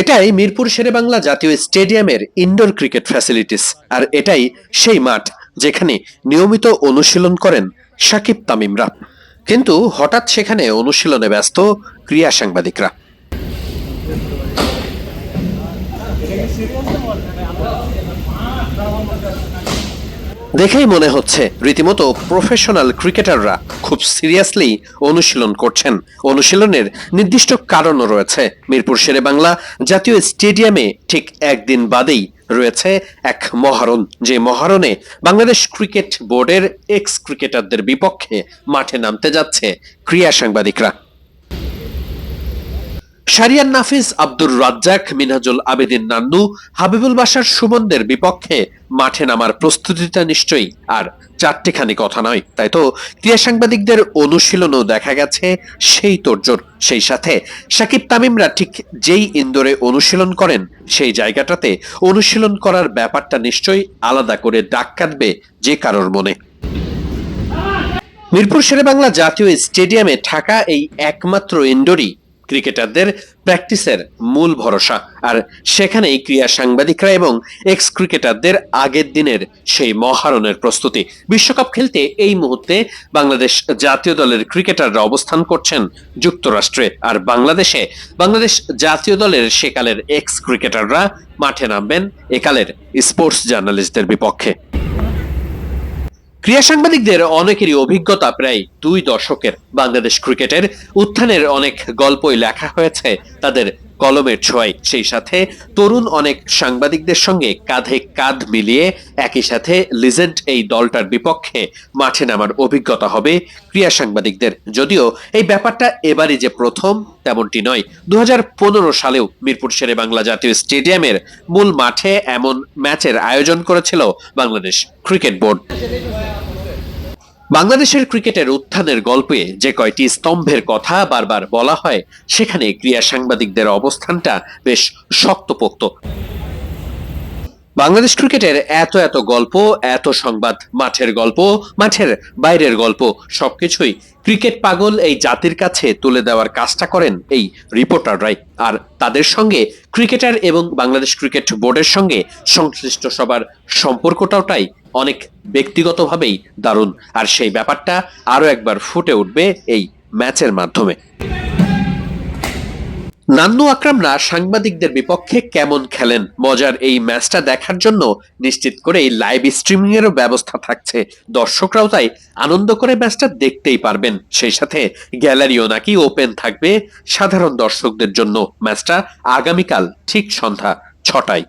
এটাই মিরপুর শেরেবাংলা জাতীয় স্টেডিয়ামের ইনডোর ক্রিকেট ফ্যাসিলিটিস আর এটাই সেই মাঠ যেখানে নিয়মিত অনুশীলন করেন সাকিব তামিমরা। কিন্তু হঠাৎ সেখানে অনুশীলনে ব্যস্ত ক্রীড়া সাংবাদিকরা। দেখেই মনে হচ্ছে রীতিমতো প্রফেশনাল ক্রিকেটাররা খুব সিরিয়াসলি অনুশীলন করছেন। অনুশীলনের নির্দিষ্ট কারণও রয়েছে। মিরপুর শেরে বাংলা জাতীয় স্টেডিয়ামে ঠিক একদিন বাদেই রয়েছে এক মহারণ। যে মহারণে বাংলাদেশ ক্রিকেট বোর্ডের এক্স ক্রিকেটারদের বিপক্ষে মাঠে নামতে যাচ্ছে ক্রীড়া সাংবাদিকরা। শারিয়ান নাফিস আব্দুর রাজ্জাক, মিনহাজুল আবেদিন নান্নু, হাবিবুল বাসার সুমনদের বিপক্ষে মাঠে নামার প্রস্তুতিটা নিশ্চয়ই আর চারটিখানি কথা নয়, তাই তো? ক্রীড়া সাংবাদিকদের অনুশীলনও দেখা গেছে, সেই তোড়জোড় সেই সাথে। সাকিব তামিমরা ঠিক যেই ইন্দোরে অনুশীলন করেন, সেই জায়গাটাতে অনুশীলন করার ব্যাপারটা নিশ্চয়ই আলাদা করে ডাক কাটবে যে কারোর মনে। মিরপুর শেরেবাংলা জাতীয় স্টেডিয়ামে থাকা এই একমাত্র ইনডোরই ক্রিকেটারদের প্র্যাকটিসের মূল ভরসা। আর সেখানেই ক্রীড়া সাংবাদিকরা এবং এক্স ক্রিকেটারদের আগের দিনের সেই মহারণের প্রস্তুতি। বিশ্বকাপ খেলতে এই মুহূর্তে বাংলাদেশ জাতীয় দলের ক্রিকেটাররা অবস্থান করছেন যুক্তরাষ্ট্রে। আর বাংলাদেশে, বাংলাদেশ জাতীয় দলের সেকালের এক্স ক্রিকেটাররা মাঠে নামবেন একালের স্পোর্টস জার্নালিস্টদের বিপক্ষে। ক্রীড়া সাংবাদিকদের অনেকেরই অভিজ্ঞতা প্রায় দুই দশকের বাংলাদেশ ক্রিকেটের উত্থানের অনেক গল্পই লেখা হয়েছে তাদের কলমের ছোঁয়ায় সেই সাথে তরুণ অনেক সাংবাদিকদের সঙ্গে কাঁধে কাঁধ মিলিয়ে একই সাথে লিজেন্ড এই দলটার বিপক্ষে মাঠে নামার অভিজ্ঞতা হবে ক্রীড়া সাংবাদিকদের। যদিও এই ব্যাপারটা এবারই যে প্রথম, তেমনটি নয়। দু সালেও মিরপুর শেরে বাংলা জাতীয় স্টেডিয়ামের মূল মাঠে এমন ম্যাচের আয়োজন করেছিল বাংলাদেশ ক্রিকেট বোর্ড। বাংলাদেশের ক্রিকেটের উত্থানের গল্পে যে কয়টি স্তম্ভের কথা বারবার বলা হয়, সেখানে ক্রীড়া সাংবাদিকদের অবস্থানটা বেশ শক্তপোক্ত। বাংলাদেশ ক্রিকেটের এত এত গল্প, এত সংবাদ, মাঠের গল্প, মাঠের বাইরের গল্প, সবকিছুই ক্রিকেট পাগল এই জাতির কাছে তুলে দেওয়ার কাজটা করেন এই রিপোর্টাররাই। আর তাদের সঙ্গে ক্রিকেটার এবং বাংলাদেশ ক্রিকেট বোর্ডের সঙ্গে সংশ্লিষ্ট সবার সম্পর্কটাওটাই অনেক ব্যক্তিগতভাবেই দারুণ। আর সেই ব্যাপারটা আরও একবার ফুটে উঠবে এই ম্যাচের মাধ্যমে। নান্নু আকরামরা সাংবাদিকদের বিপক্ষে কেমন খেলেন? মজার এই ম্যাচটা দেখার জন্য নিশ্চিত করে এই লাইভ স্ট্রিমিং এরও ব্যবস্থা থাকছে। দর্শকরাও তাই আনন্দ করে ম্যাচটা দেখতেই পারবেন। সেই সাথে গ্যালারিও নাকি ওপেন থাকবে সাধারণ দর্শকদের জন্য। ম্যাচটা আগামীকাল ঠিক সন্ধ্যা ছটায়।